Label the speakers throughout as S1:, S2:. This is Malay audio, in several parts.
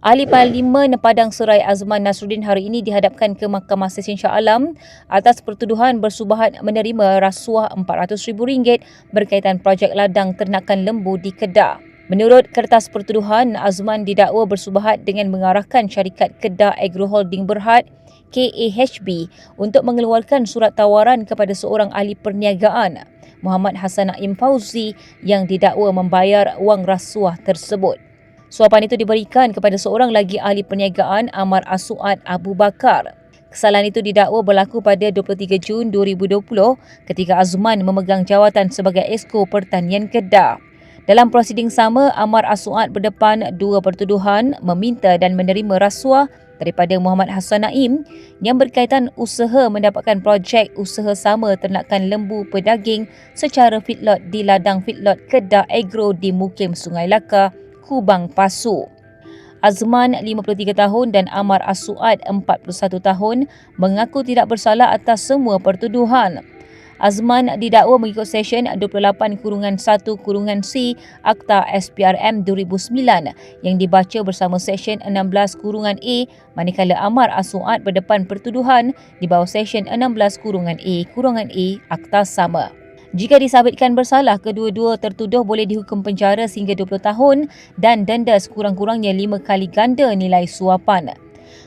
S1: Ahli Parlimen Padang Serai Azman Nasruddin hari ini dihadapkan ke Mahkamah Session Shah Alam atas pertuduhan bersubahat menerima rasuah RM400,000 berkaitan projek ladang ternakan lembu di Kedah. Menurut kertas pertuduhan, Azman didakwa bersubahat dengan mengarahkan syarikat Kedah Agro Holding Berhad KAHB untuk mengeluarkan surat tawaran kepada seorang ahli perniagaan Muhammad Hassan Naim Fauzi yang didakwa membayar wang rasuah tersebut. Suapan itu diberikan kepada seorang lagi ahli perniagaan Amar Asuad Abu Bakar. Kesalahan itu didakwa berlaku pada 23 Jun 2020 ketika Azman memegang jawatan sebagai Esko Pertanian Kedah. Dalam prosiding sama, Amar Asuad berdepan dua pertuduhan meminta dan menerima rasuah daripada Muhammad Hassan Naim yang berkaitan usaha mendapatkan projek usaha sama ternakan lembu pedaging secara feedlot di ladang feedlot Kedah Agro di Mukim Sungai Laka Kubang Pasu. Azman 53 tahun dan Amar Asuad 41 tahun mengaku tidak bersalah atas semua pertuduhan. Azman didakwa mengikut Session 28 kurungan 1 kurungan C Akta SPRM 2009 yang dibaca bersama Session 16 kurungan A manakala Amar Asuad berdepan pertuduhan di bawah Session 16 kurungan A kurungan A Akta sama. Jika disabitkan bersalah, kedua-dua tertuduh boleh dihukum penjara sehingga 20 tahun dan denda sekurang-kurangnya 5 kali ganda nilai suapan.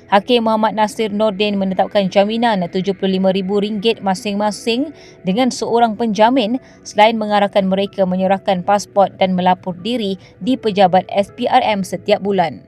S1: Hakim Muhammad Nasir Nordin menetapkan jaminan RM75,000 masing-masing dengan seorang penjamin selain mengarahkan mereka menyerahkan pasport dan melapor diri di pejabat SPRM setiap bulan.